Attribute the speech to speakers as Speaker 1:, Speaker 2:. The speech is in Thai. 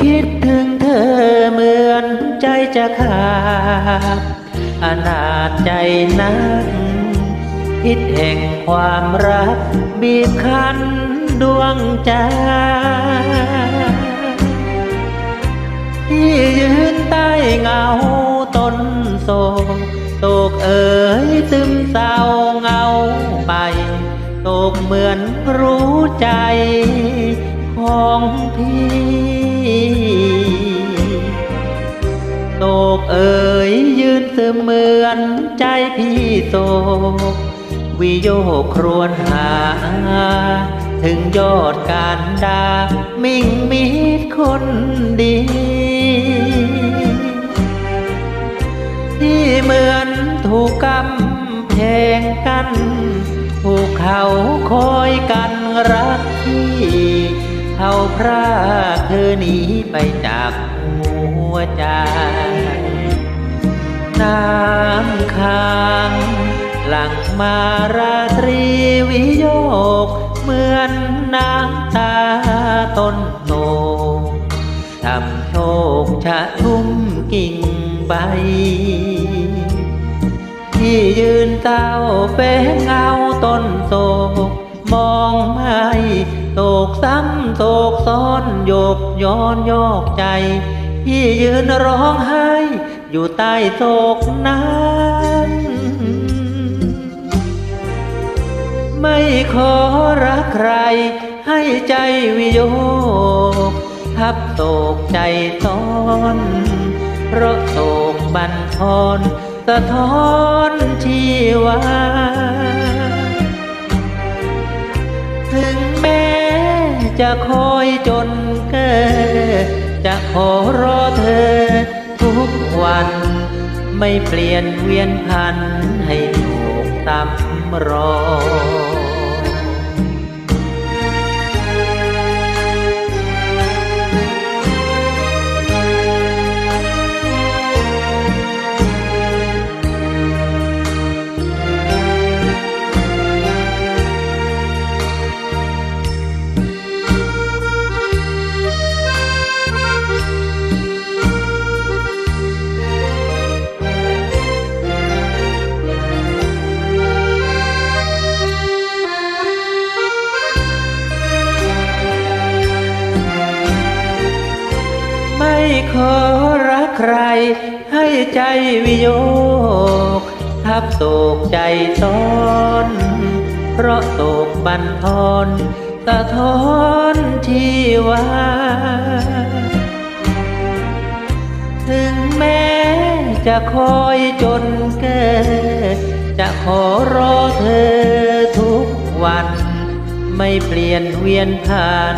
Speaker 1: คิดถึงเธอเหมือนใจจะขาดอนาจใจนักพิษแห่งความรัก บีบคั้นดวงใจที่ยืนใต้เงาต้นโศกโศกเอ๋ยซึมเศร้าเงาไปโศกเหมือนรู้ใจของพี่ กเอ๋ยยืนเสมือนใจพี่โศกวิโยคครวนหา ถึงยอดการดา มิ่งมิดคนดี ที่เหมือนถูกกำแพงกันถูกเขาคอยกันรักที่เขาพรากเธอหนีไปจากหัวใจ น้ำค้างหลังมาราตรีวิโยก เหมือนน้ำตาต้นโตทำโชคชะทุ่มกิ่งใบ ที่ยืนเต้าแป้งเงาต้นโศกมองไม่โศกซ้ำโศกซ้อนโยกย้อนโยกใจ ที่ยืนร้องไห้ อยู่ใต้โศกนั้นไม่ขอรักใคร ให้ใจวิโยกทับโศกใจซ้อนเพราะโศกบันทอนสะท้อนชีวาถึงแม้จะคอยจนเกิจะขอรอเธอ วัน ไม่เปลี่ยนเวียนพันให้ถูกตำรอไขอรักใคร ให้ใจวิโยก ทับโศกใจซ้อน เพราะโศกบันทอนสะท้อนชีวาถึงแม้จะคอยจนเกิด จะขอรอเธอทุกวัน ไม่เปลี่ยนเวียนผ่าน